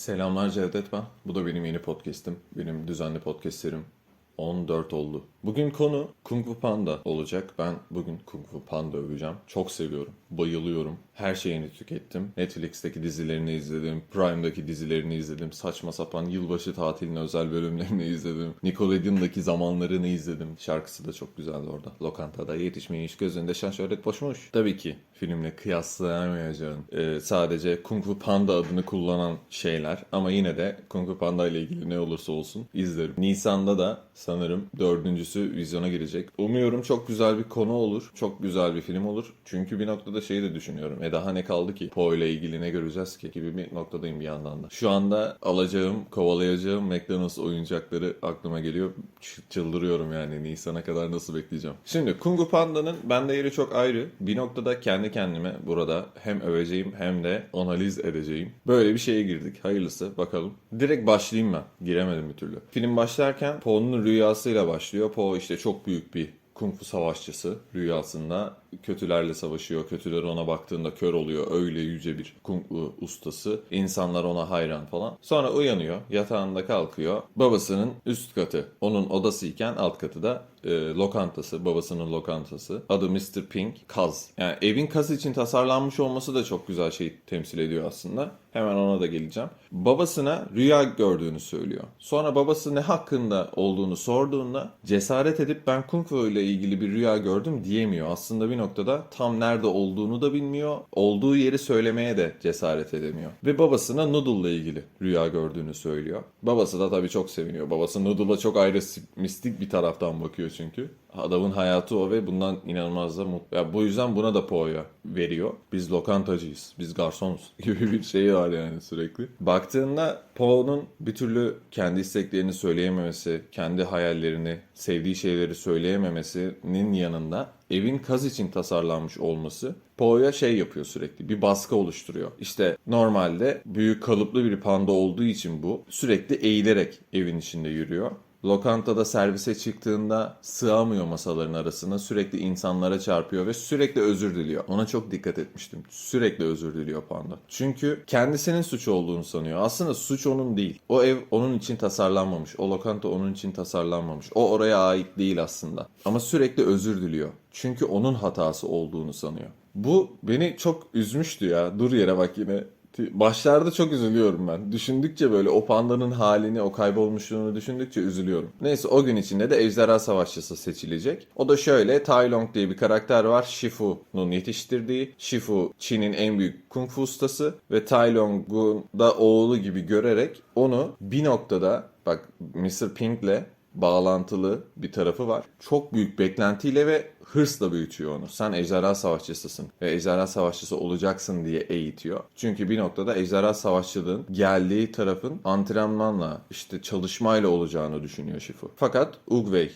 Selamlar Cevdet ben. Bu da benim yeni podcast'im. Benim düzenli podcastlerim 14 oldu. Bugün konu Kung Fu Panda olacak. Ben bugün Kung Fu Panda öveceğim. Çok seviyorum. Bayılıyorum. Her şeyini tükettim. Netflix'teki dizilerini izledim. Prime'daki dizilerini izledim. Saçma sapan yılbaşı tatilinin özel bölümlerini izledim. Nickelodeon'daki zamanlarını izledim. Şarkısı da çok güzeldi orada. Lokantada yetişmeyiş gözünde şan şöhret boşmuş. Tabii ki filmle kıyaslayamayacağın e, sadece Kung Fu Panda adını kullanan şeyler ama yine de Kung Fu Panda ile ilgili ne olursa olsun izlerim. Nisan'da da sanırım dördüncüsü vizyona girecek. Umuyorum çok güzel bir konu olur. Çok güzel bir film olur. Çünkü bir noktada şeyi de düşünüyorum. Daha ne kaldı ki? Po ile ilgili ne göreceğiz ki? Gibi bir noktadayım bir yandan da. Şu anda alacağım, kovalayacağım McDonald's oyuncakları aklıma geliyor. Çıldırıyorum yani Nisan'a kadar nasıl bekleyeceğim. Şimdi Kung Fu Panda'nın bende yeri çok ayrı. Bir noktada kendi kendime burada hem öveceğim hem de analiz edeceğim. Böyle bir şeye girdik. Hayırlısı bakalım. Direkt başlayayım ben. Giremedim bir türlü. Film başlarken Po'nun rüyasıyla başlıyor. Po işte çok büyük bir kung fu savaşçısı rüyasında kötülerle savaşıyor. Kötüler ona baktığında kör oluyor. Öyle yüce bir kung fu ustası. İnsanlar ona hayran falan. Sonra uyanıyor. Yatağında kalkıyor. Babasının üst katı. Onun odasıyken alt katı da e, lokantası. Babasının lokantası. Adı Mr. Pink. Kaz. Yani evin kaz için tasarlanmış olması da çok güzel şey temsil ediyor aslında. Hemen ona da geleceğim. Babasına rüya gördüğünü söylüyor. Sonra babası ne hakkında olduğunu sorduğunda cesaret edip ben Kung Fu ile ilgili bir rüya gördüm diyemiyor. Aslında bir noktada tam nerede olduğunu da bilmiyor. Olduğu yeri söylemeye de cesaret edemiyor. Ve babasına Noodle ile ilgili rüya gördüğünü söylüyor. Babası da tabii çok seviniyor. Babası Noodle'a çok ayrı mistik bir taraftan bakıyor çünkü. Adamın hayatı o ve bundan inanılmaz da mutlu. Ya bu yüzden buna da Po'ya veriyor. Biz lokantacıyız, biz garsonuz gibi bir şey var yani sürekli. Baktığında Po'nun bir türlü kendi isteklerini söyleyememesi, kendi hayallerini, sevdiği şeyleri söyleyememesinin yanında evin kaz için tasarlanmış olması Po'ya şey yapıyor sürekli bir baskı oluşturuyor. İşte normalde büyük kalıplı bir panda olduğu için bu sürekli eğilerek evin içinde yürüyor. Lokantada servise çıktığında sığamıyor masaların arasına. Sürekli insanlara çarpıyor ve sürekli özür diliyor. Ona çok dikkat etmiştim. Sürekli özür diliyor panda. Çünkü kendisinin suç olduğunu sanıyor. Aslında suç onun değil. O ev onun için tasarlanmamış. O lokanta onun için tasarlanmamış. O oraya ait değil aslında. Ama sürekli özür diliyor. Çünkü onun hatası olduğunu sanıyor. Bu beni çok üzmüştü ya. Dur yere bak yine. Başlarda çok üzülüyorum ben. Düşündükçe böyle o pandanın halini, o kaybolmuşluğunu düşündükçe üzülüyorum. Neyse o gün içinde de Ejderha Savaşçısı seçilecek. O da şöyle, Tai Long diye bir karakter var. Shifu'nun yetiştirdiği. Shifu Çin'in en büyük kung fu ustası ve Tai Long'un da oğlu gibi görerek onu bir noktada bak Mr. Pink'le bağlantılı bir tarafı var. Çok büyük beklentiyle ve hırsla büyütüyor onu. Sen ejderha savaşçısısın ve ejderha savaşçısı olacaksın diye eğitiyor. Çünkü bir noktada ejderha savaşçılığın geldiği tarafın antrenmanla işte çalışmayla olacağını düşünüyor Shifu. Fakat Ugwei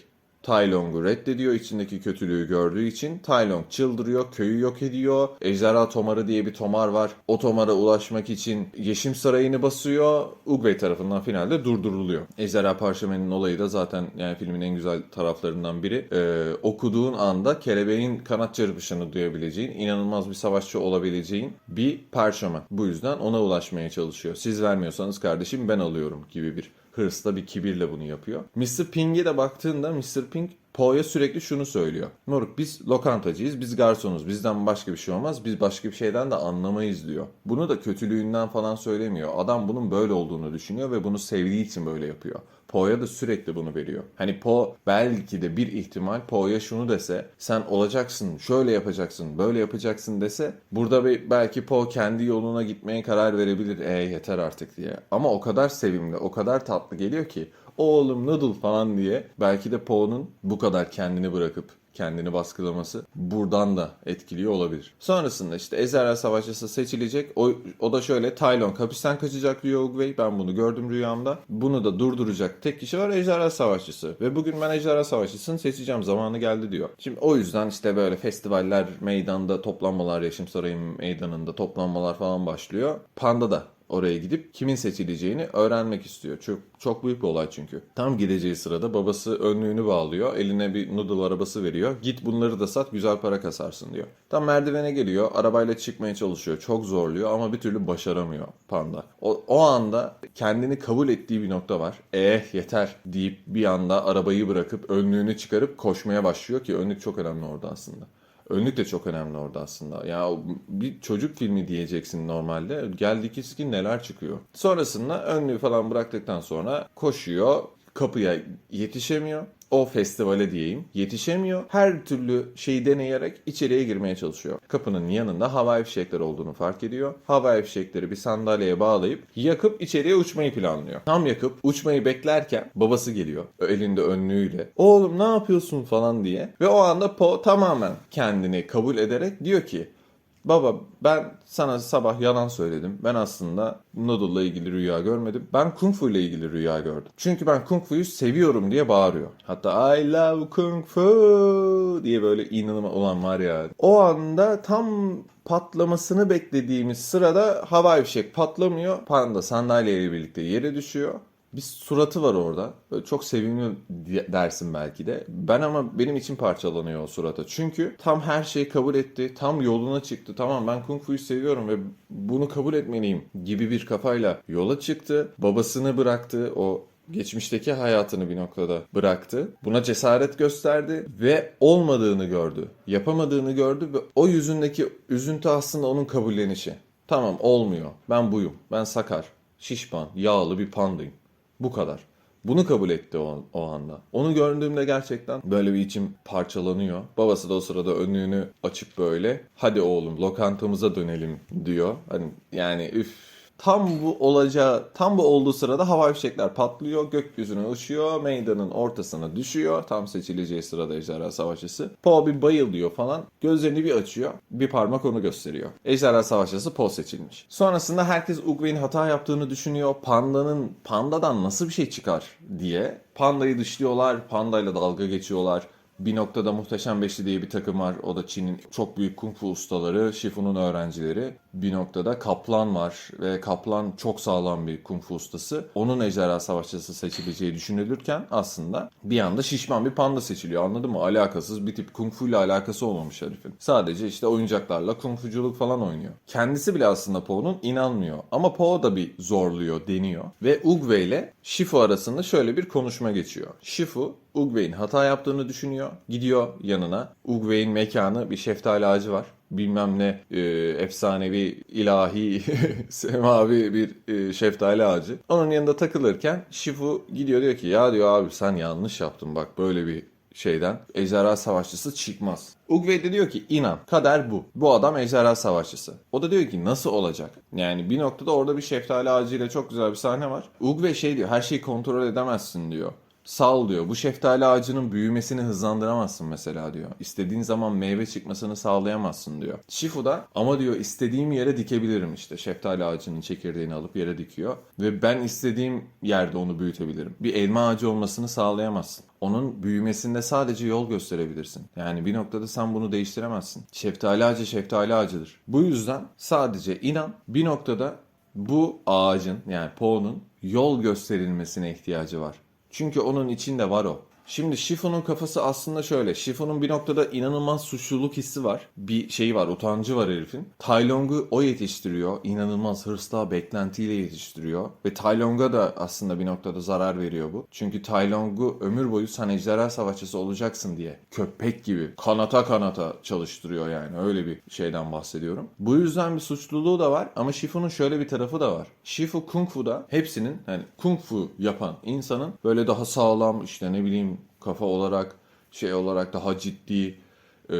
Tai Long'u reddediyor içindeki kötülüğü gördüğü için. Tai Long çıldırıyor, köyü yok ediyor. Ejderha Tomarı diye bir tomar var. O tomara ulaşmak için Yeşim Sarayı'nı basıyor. Ugwei tarafından finalde durduruluyor. Ejderha Parşömen'in olayı da zaten yani filmin en güzel taraflarından biri. Ee, okuduğun anda kelebeğin kanat çırpışını duyabileceğin, inanılmaz bir savaşçı olabileceğin bir parşömen. Bu yüzden ona ulaşmaya çalışıyor. Siz vermiyorsanız kardeşim ben alıyorum gibi bir hırsla bir kibirle bunu yapıyor. Mr. Pink'e de baktığında Mr. Pink Po'ya sürekli şunu söylüyor. Moruk biz lokantacıyız, biz garsonuz, bizden başka bir şey olmaz, biz başka bir şeyden de anlamayız diyor. Bunu da kötülüğünden falan söylemiyor. Adam bunun böyle olduğunu düşünüyor ve bunu sevdiği için böyle yapıyor. Po'ya da sürekli bunu veriyor. Hani Po belki de bir ihtimal Po'ya şunu dese sen olacaksın, şöyle yapacaksın, böyle yapacaksın dese burada bir, belki Po kendi yoluna gitmeye karar verebilir. E yeter artık diye. Ama o kadar sevimli, o kadar tatlı geliyor ki oğlum noodle falan diye belki de Po'nun bu kadar kendini bırakıp kendini baskılaması buradan da etkiliyor olabilir. Sonrasında işte Ejderha Savaşçısı seçilecek. O, o da şöyle Tylon hapisten kaçacak diyor Ugwei. Ben bunu gördüm rüyamda. Bunu da durduracak tek kişi var Ejderha Savaşçısı. Ve bugün ben Ejderha Savaşçısını seçeceğim. Zamanı geldi diyor. Şimdi o yüzden işte böyle festivaller, meydanda toplanmalar, Yaşım Sarayı meydanında toplanmalar falan başlıyor. Panda da oraya gidip kimin seçileceğini öğrenmek istiyor. Çok çok büyük bir olay çünkü. Tam gideceği sırada babası önlüğünü bağlıyor. Eline bir noodle arabası veriyor. Git bunları da sat güzel para kasarsın diyor. Tam merdivene geliyor. Arabayla çıkmaya çalışıyor. Çok zorluyor ama bir türlü başaramıyor panda. O, o anda kendini kabul ettiği bir nokta var. Eh yeter deyip bir anda arabayı bırakıp önlüğünü çıkarıp koşmaya başlıyor ki önlük çok önemli orada aslında. Önlük de çok önemli orada aslında. Ya bir çocuk filmi diyeceksin normalde. Geldik ki neler çıkıyor. Sonrasında önlüğü falan bıraktıktan sonra koşuyor. Kapıya yetişemiyor. O festivale diyeyim yetişemiyor. Her türlü şeyi deneyerek içeriye girmeye çalışıyor. Kapının yanında havai fişekler olduğunu fark ediyor. Havai fişekleri bir sandalyeye bağlayıp yakıp içeriye uçmayı planlıyor. Tam yakıp uçmayı beklerken babası geliyor. Elinde önlüğüyle. Oğlum ne yapıyorsun falan diye. Ve o anda Po tamamen kendini kabul ederek diyor ki Baba ben sana sabah yalan söyledim. Ben aslında Noodle'la ilgili rüya görmedim. Ben Kung Fu ile ilgili rüya gördüm. Çünkü ben Kung Fu'yu seviyorum diye bağırıyor. Hatta I love Kung Fu diye böyle inanılmaz olan var ya. O anda tam patlamasını beklediğimiz sırada havai fişek patlamıyor. Panda sandalyeyle birlikte yere düşüyor bir suratı var orada. Böyle çok sevimli dersin belki de. Ben ama benim için parçalanıyor o surata. Çünkü tam her şeyi kabul etti. Tam yoluna çıktı. Tamam ben Kung Fu'yu seviyorum ve bunu kabul etmeliyim gibi bir kafayla yola çıktı. Babasını bıraktı. O geçmişteki hayatını bir noktada bıraktı. Buna cesaret gösterdi ve olmadığını gördü. Yapamadığını gördü ve o yüzündeki üzüntü aslında onun kabullenişi. Tamam olmuyor. Ben buyum. Ben sakar, şişman, yağlı bir pandayım. Bu kadar. Bunu kabul etti o, o anda. Onu gördüğümde gerçekten böyle bir içim parçalanıyor. Babası da o sırada önlüğünü açıp böyle hadi oğlum lokantamıza dönelim diyor. Hani yani üf Tam bu olacağı, tam bu olduğu sırada havai fişekler patlıyor, gökyüzüne uçuyor, meydanın ortasına düşüyor. Tam seçileceği sırada ejderha savaşçısı. Poe bir bayılıyor falan. Gözlerini bir açıyor, bir parmak onu gösteriyor. Ejderha savaşçısı Poe seçilmiş. Sonrasında herkes Uguay'in hata yaptığını düşünüyor. Panda'nın, Panda'dan nasıl bir şey çıkar diye. Panda'yı dışlıyorlar, Panda'yla dalga geçiyorlar. Bir noktada Muhteşem Beşli diye bir takım var. O da Çin'in çok büyük kung fu ustaları, Shifu'nun öğrencileri. Bir noktada Kaplan var ve Kaplan çok sağlam bir kung fu ustası. Onun ejderha savaşçısı seçileceği düşünülürken aslında bir anda şişman bir panda seçiliyor. Anladın mı? Alakasız bir tip kung fu ile alakası olmamış herifin. Sadece işte oyuncaklarla kung fuculuk falan oynuyor. Kendisi bile aslında Po'nun inanmıyor. Ama Po da bir zorluyor, deniyor. Ve Ugwe ile Shifu arasında şöyle bir konuşma geçiyor. Shifu Ugwe'in hata yaptığını düşünüyor. Gidiyor yanına. Ugwe'in mekanı bir şeftali ağacı var. Bilmem ne e, efsanevi ilahi semavi bir e, şeftali ağacı. Onun yanında takılırken Shifu gidiyor diyor ki ya diyor abi sen yanlış yaptın bak böyle bir şeyden ejderha savaşçısı çıkmaz. Ugwe de diyor ki inan kader bu. Bu adam ejderha savaşçısı. O da diyor ki nasıl olacak? Yani bir noktada orada bir şeftali ağacıyla çok güzel bir sahne var. Ugwe şey diyor her şeyi kontrol edemezsin diyor. Sal diyor. Bu şeftali ağacının büyümesini hızlandıramazsın mesela diyor. İstediğin zaman meyve çıkmasını sağlayamazsın diyor. Shifu da ama diyor istediğim yere dikebilirim işte. Şeftali ağacının çekirdeğini alıp yere dikiyor. Ve ben istediğim yerde onu büyütebilirim. Bir elma ağacı olmasını sağlayamazsın. Onun büyümesinde sadece yol gösterebilirsin. Yani bir noktada sen bunu değiştiremezsin. Şeftali ağacı şeftali ağacıdır. Bu yüzden sadece inan bir noktada bu ağacın yani Po'nun yol gösterilmesine ihtiyacı var. Çünkü onun içinde var o. Şimdi Shifu'nun kafası aslında şöyle. Shifu'nun bir noktada inanılmaz suçluluk hissi var. Bir şeyi var, utancı var herifin. Tai Long'u o yetiştiriyor. İnanılmaz hırsla, beklentiyle yetiştiriyor. Ve Tai Long'a da aslında bir noktada zarar veriyor bu. Çünkü Tai Long'u ömür boyu sen ejderha savaşçısı olacaksın diye köpek gibi kanata kanata çalıştırıyor yani. Öyle bir şeyden bahsediyorum. Bu yüzden bir suçluluğu da var ama Shifu'nun şöyle bir tarafı da var. Shifu Kung Fu'da hepsinin hani Kung Fu yapan insanın böyle daha sağlam işte ne bileyim kafa olarak şey olarak daha ciddi e,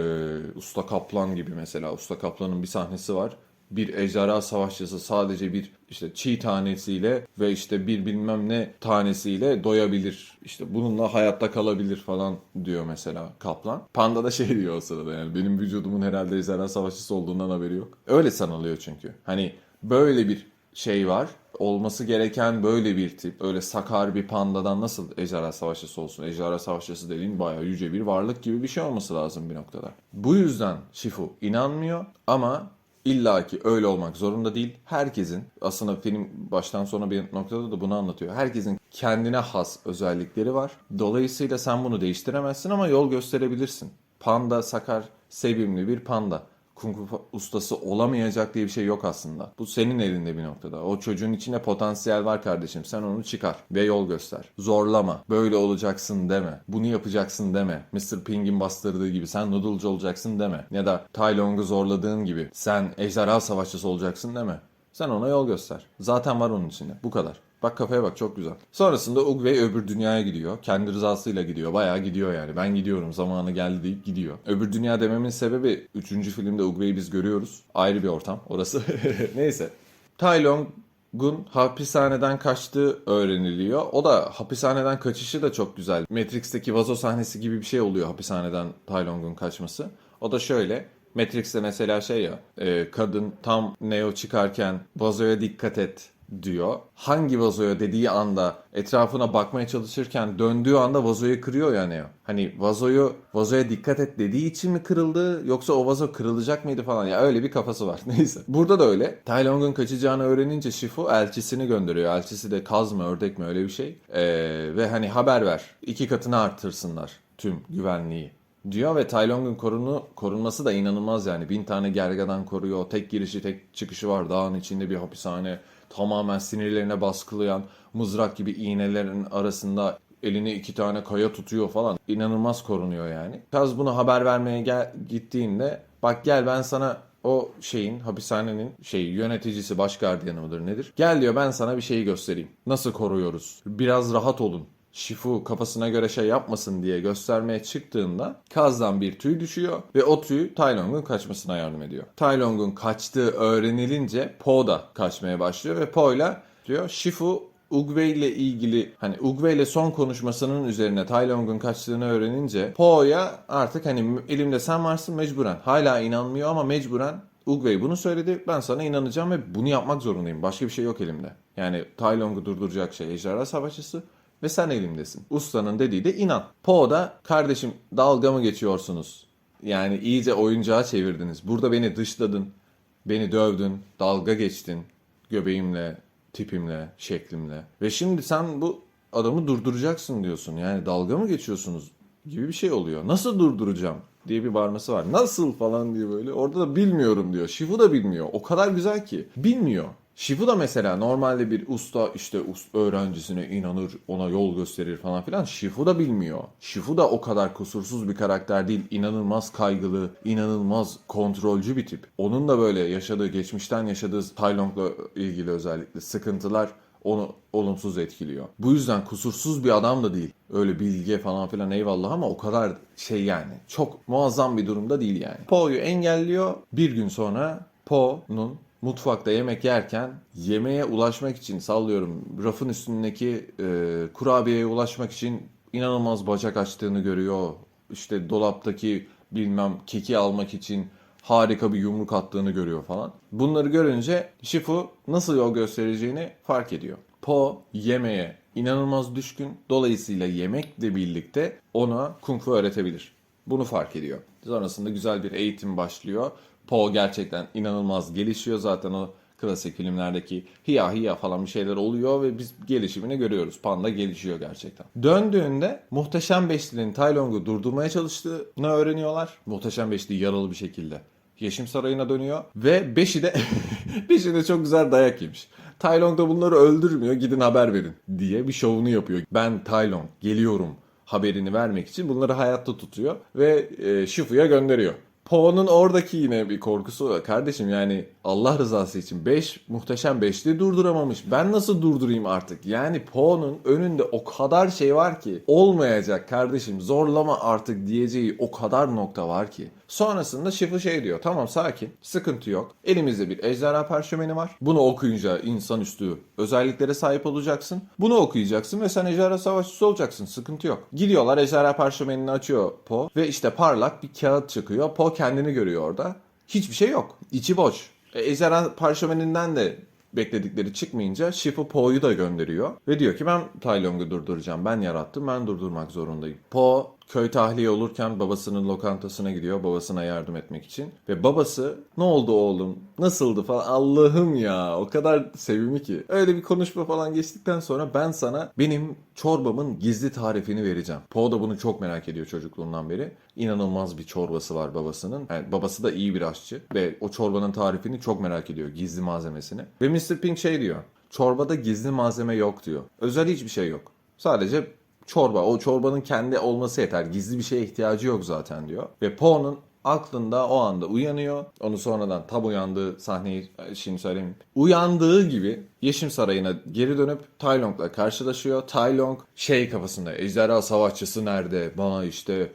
Usta Kaplan gibi mesela Usta Kaplan'ın bir sahnesi var. Bir ejderha savaşçısı sadece bir işte çiğ tanesiyle ve işte bir bilmem ne tanesiyle doyabilir. İşte bununla hayatta kalabilir falan diyor mesela Kaplan. Panda da şey diyor o sırada yani benim vücudumun herhalde ejderha savaşçısı olduğundan haberi yok. Öyle sanılıyor çünkü. Hani böyle bir şey var. Olması gereken böyle bir tip. Öyle sakar bir pandadan nasıl ejderha savaşçısı olsun? Ejderha savaşçısı dediğin bayağı yüce bir varlık gibi bir şey olması lazım bir noktada. Bu yüzden Shifu inanmıyor ama İlla ki öyle olmak zorunda değil. Herkesin aslında film baştan sona bir noktada da bunu anlatıyor. Herkesin kendine has özellikleri var. Dolayısıyla sen bunu değiştiremezsin ama yol gösterebilirsin. Panda sakar, sevimli bir panda. Kung fu ustası olamayacak diye bir şey yok aslında. Bu senin elinde bir noktada. O çocuğun içinde potansiyel var kardeşim. Sen onu çıkar ve yol göster. Zorlama. Böyle olacaksın deme. Bunu yapacaksın deme. Mr. Ping'in bastırdığı gibi sen noodle'cı olacaksın deme. Ya da Tai Long'u zorladığın gibi sen ejderha savaşçısı olacaksın deme. Sen ona yol göster. Zaten var onun içinde. Bu kadar. Bak kafaya bak çok güzel. Sonrasında Ugway öbür dünyaya gidiyor. Kendi rızasıyla gidiyor. Bayağı gidiyor yani. Ben gidiyorum zamanı geldi deyip gidiyor. Öbür dünya dememin sebebi 3. filmde Ugway'i biz görüyoruz. Ayrı bir ortam orası. Neyse. Tai Long'un hapishaneden kaçtığı öğreniliyor. O da hapishaneden kaçışı da çok güzel. Matrix'teki vazo sahnesi gibi bir şey oluyor hapishaneden Tai Long'un kaçması. O da şöyle. Matrix'te mesela şey ya e, kadın tam Neo çıkarken vazoya dikkat et diyor. Hangi vazoya dediği anda etrafına bakmaya çalışırken döndüğü anda vazoyu kırıyor ya Neo. Hani vazoyu vazoya dikkat et dediği için mi kırıldı yoksa o vazo kırılacak mıydı falan ya öyle bir kafası var. Neyse. Burada da öyle. Tai Long'un kaçacağını öğrenince Shifu elçisini gönderiyor. Elçisi de kaz mı ördek mi öyle bir şey. Ee, ve hani haber ver. iki katını arttırsınlar tüm güvenliği diyor ve Tai Long'un korunu, korunması da inanılmaz yani. Bin tane gergadan koruyor. Tek girişi tek çıkışı var. Dağın içinde bir hapishane. Tamamen sinirlerine baskılayan mızrak gibi iğnelerin arasında elini iki tane kaya tutuyor falan. İnanılmaz korunuyor yani. Kaz bunu haber vermeye gel, gittiğinde bak gel ben sana o şeyin hapishanenin şey yöneticisi baş gardiyanı mıdır nedir? Gel diyor ben sana bir şeyi göstereyim. Nasıl koruyoruz? Biraz rahat olun. Shifu kafasına göre şey yapmasın diye göstermeye çıktığında Kaz'dan bir tüy düşüyor ve o tüy Tai kaçmasına yardım ediyor. Tai kaçtığı öğrenilince Po da kaçmaya başlıyor ve Po ile diyor Shifu Ugway ile ilgili hani Ugway ile son konuşmasının üzerine Tai kaçtığını öğrenince Po'ya artık hani elimde sen varsın mecburen. Hala inanmıyor ama mecburen Ugway bunu söyledi. Ben sana inanacağım ve bunu yapmak zorundayım. Başka bir şey yok elimde. Yani Tai durduracak şey ejderha savaşçısı ve sen elimdesin. Ustanın dediği de inan. Po da kardeşim dalga mı geçiyorsunuz? Yani iyice oyuncağa çevirdiniz. Burada beni dışladın. Beni dövdün. Dalga geçtin. Göbeğimle, tipimle, şeklimle. Ve şimdi sen bu adamı durduracaksın diyorsun. Yani dalga mı geçiyorsunuz gibi bir şey oluyor. Nasıl durduracağım diye bir bağırması var. Nasıl falan diye böyle. Orada da bilmiyorum diyor. Shifu da bilmiyor. O kadar güzel ki. Bilmiyor. Shifu da mesela normalde bir usta işte öğrencisine inanır, ona yol gösterir falan filan. Shifu da bilmiyor. Shifu da o kadar kusursuz bir karakter değil. İnanılmaz kaygılı, inanılmaz kontrolcü bir tip. Onun da böyle yaşadığı, geçmişten yaşadığı Tai Long'la ilgili özellikle sıkıntılar onu olumsuz etkiliyor. Bu yüzden kusursuz bir adam da değil. Öyle bilge falan filan eyvallah ama o kadar şey yani. Çok muazzam bir durumda değil yani. Po'yu engelliyor. Bir gün sonra Po'nun mutfakta yemek yerken yemeğe ulaşmak için sallıyorum rafın üstündeki e, kurabiyeye ulaşmak için inanılmaz bacak açtığını görüyor. İşte dolaptaki bilmem keki almak için harika bir yumruk attığını görüyor falan. Bunları görünce Shifu nasıl yol göstereceğini fark ediyor. Po yemeğe inanılmaz düşkün. Dolayısıyla yemekle birlikte ona kung fu öğretebilir. Bunu fark ediyor. Sonrasında güzel bir eğitim başlıyor. Po gerçekten inanılmaz gelişiyor. Zaten o klasik filmlerdeki hiya hiya falan bir şeyler oluyor ve biz gelişimini görüyoruz. Panda gelişiyor gerçekten. Döndüğünde Muhteşem Beşli'nin Tai Long'u durdurmaya çalıştığını öğreniyorlar. Muhteşem Beşli yaralı bir şekilde. Yeşim Sarayı'na dönüyor ve Beşi de Beşi de çok güzel dayak yemiş. Tai Long da bunları öldürmüyor gidin haber verin diye bir şovunu yapıyor. Ben Tai Long geliyorum haberini vermek için bunları hayatta tutuyor ve e, Shifu'ya gönderiyor. Po'nun oradaki yine bir korkusu var. Kardeşim yani Allah rızası için 5 muhteşem 5'li durduramamış. Ben nasıl durdurayım artık? Yani Po'nun önünde o kadar şey var ki olmayacak kardeşim zorlama artık diyeceği o kadar nokta var ki. Sonrasında Shifu şey diyor. Tamam sakin. Sıkıntı yok. Elimizde bir ejderha parşömeni var. Bunu okuyunca insanüstü özelliklere sahip olacaksın. Bunu okuyacaksın ve sen ejderha savaşçısı olacaksın. Sıkıntı yok. Gidiyorlar ejderha parşömenini açıyor Po. Ve işte parlak bir kağıt çıkıyor. Po kendini görüyor orada. Hiçbir şey yok. İçi boş. E, ejderha parşömeninden de bekledikleri çıkmayınca Shifu Po'yu da gönderiyor. Ve diyor ki ben Tai durduracağım. Ben yarattım. Ben durdurmak zorundayım. Po köy tahliye olurken babasının lokantasına gidiyor babasına yardım etmek için. Ve babası ne oldu oğlum nasıldı falan Allah'ım ya o kadar sevimli ki. Öyle bir konuşma falan geçtikten sonra ben sana benim çorbamın gizli tarifini vereceğim. Poe da bunu çok merak ediyor çocukluğundan beri. İnanılmaz bir çorbası var babasının. Yani babası da iyi bir aşçı ve o çorbanın tarifini çok merak ediyor gizli malzemesini. Ve Mr. Pink şey diyor. Çorbada gizli malzeme yok diyor. Özel hiçbir şey yok. Sadece çorba. O çorbanın kendi olması yeter. Gizli bir şeye ihtiyacı yok zaten diyor. Ve Poe'nun aklında o anda uyanıyor. Onu sonradan tam uyandığı sahneyi şimdi söyleyeyim. Uyandığı gibi Yeşim Sarayı'na geri dönüp Tai Long'la karşılaşıyor. Tai Long şey kafasında ejderha savaşçısı nerede? Bana işte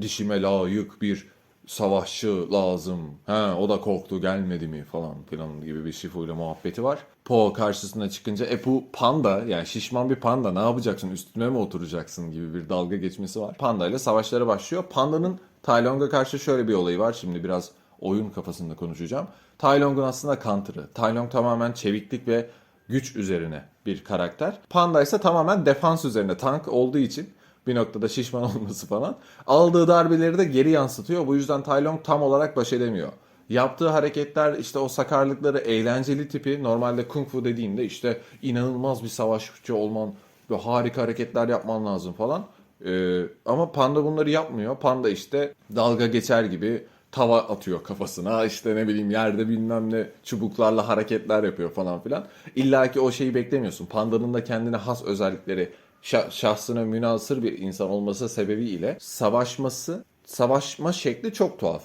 dişime layık bir savaşçı lazım. Ha o da korktu gelmedi mi falan filan gibi bir şifuyla muhabbeti var. Po karşısına çıkınca e bu panda yani şişman bir panda ne yapacaksın üstüne mi oturacaksın gibi bir dalga geçmesi var. Panda ile savaşları başlıyor. Panda'nın Tai Long'a karşı şöyle bir olayı var. Şimdi biraz oyun kafasında konuşacağım. Tai Long'un aslında counter'ı. Tai Long tamamen çeviklik ve güç üzerine bir karakter. Panda ise tamamen defans üzerine tank olduğu için bir noktada şişman olması falan. Aldığı darbeleri de geri yansıtıyor. Bu yüzden Tai Lung tam olarak baş edemiyor. Yaptığı hareketler işte o sakarlıkları eğlenceli tipi normalde kung fu dediğinde işte inanılmaz bir savaşçı olman ve harika hareketler yapman lazım falan. Ee, ama Panda bunları yapmıyor. Panda işte dalga geçer gibi tava atıyor kafasına işte ne bileyim yerde bilmem ne çubuklarla hareketler yapıyor falan filan. İlla ki o şeyi beklemiyorsun. Panda'nın da kendine has özellikleri şa- şahsına münasır bir insan olması sebebiyle savaşması, savaşma şekli çok tuhaf.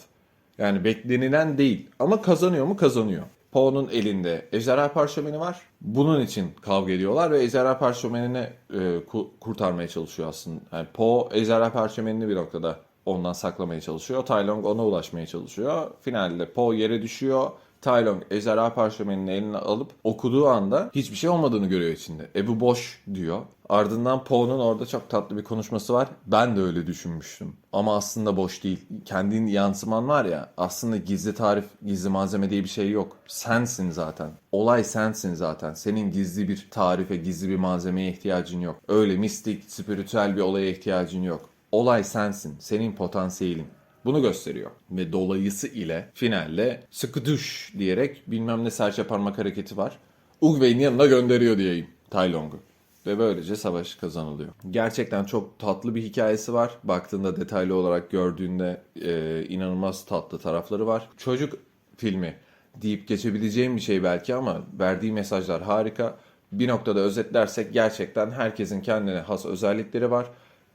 Yani beklenilen değil ama kazanıyor mu kazanıyor. Poe'nun elinde ejderha parşömeni var. Bunun için kavga ediyorlar ve ejderha parşömenini e, ku- kurtarmaya çalışıyor aslında. Yani Poe ejderha parşömenini bir noktada ondan saklamaya çalışıyor. Tai Lung ona ulaşmaya çalışıyor. Finalde Poe yere düşüyor. Tai Lung ejderha parşömenini eline alıp okuduğu anda hiçbir şey olmadığını görüyor içinde. E bu boş diyor. Ardından Poe'nun orada çok tatlı bir konuşması var. Ben de öyle düşünmüştüm. Ama aslında boş değil. Kendin yansıman var ya aslında gizli tarif, gizli malzeme diye bir şey yok. Sensin zaten. Olay sensin zaten. Senin gizli bir tarife, gizli bir malzemeye ihtiyacın yok. Öyle mistik, spiritüel bir olaya ihtiyacın yok. Olay sensin. Senin potansiyelin. Bunu gösteriyor. Ve dolayısı ile finalde sıkı düş diyerek bilmem ne serçe parmak hareketi var. Ugway'in yanına gönderiyor diyeyim Tai Long'u. Ve böylece savaş kazanılıyor. Gerçekten çok tatlı bir hikayesi var. Baktığında detaylı olarak gördüğünde e, inanılmaz tatlı tarafları var. Çocuk filmi deyip geçebileceğim bir şey belki ama verdiği mesajlar harika. Bir noktada özetlersek gerçekten herkesin kendine has özellikleri var.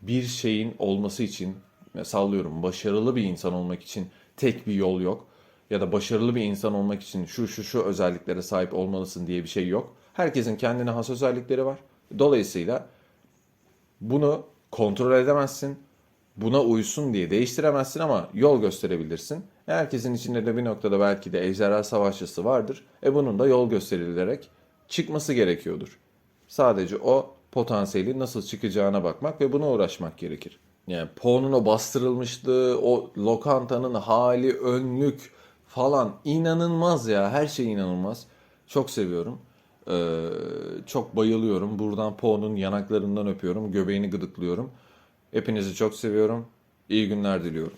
Bir şeyin olması için sallıyorum başarılı bir insan olmak için tek bir yol yok. Ya da başarılı bir insan olmak için şu şu şu özelliklere sahip olmalısın diye bir şey yok. Herkesin kendine has özellikleri var. Dolayısıyla bunu kontrol edemezsin. Buna uysun diye değiştiremezsin ama yol gösterebilirsin. Herkesin içinde de bir noktada belki de ejderha savaşçısı vardır. E bunun da yol gösterilerek çıkması gerekiyordur. Sadece o potansiyeli nasıl çıkacağına bakmak ve buna uğraşmak gerekir. Yani Poe'nun o bastırılmışlığı, o lokantanın hali, önlük falan inanılmaz ya. Her şey inanılmaz. Çok seviyorum. Ee, çok bayılıyorum. Buradan Poe'nun yanaklarından öpüyorum. Göbeğini gıdıklıyorum. Hepinizi çok seviyorum. İyi günler diliyorum.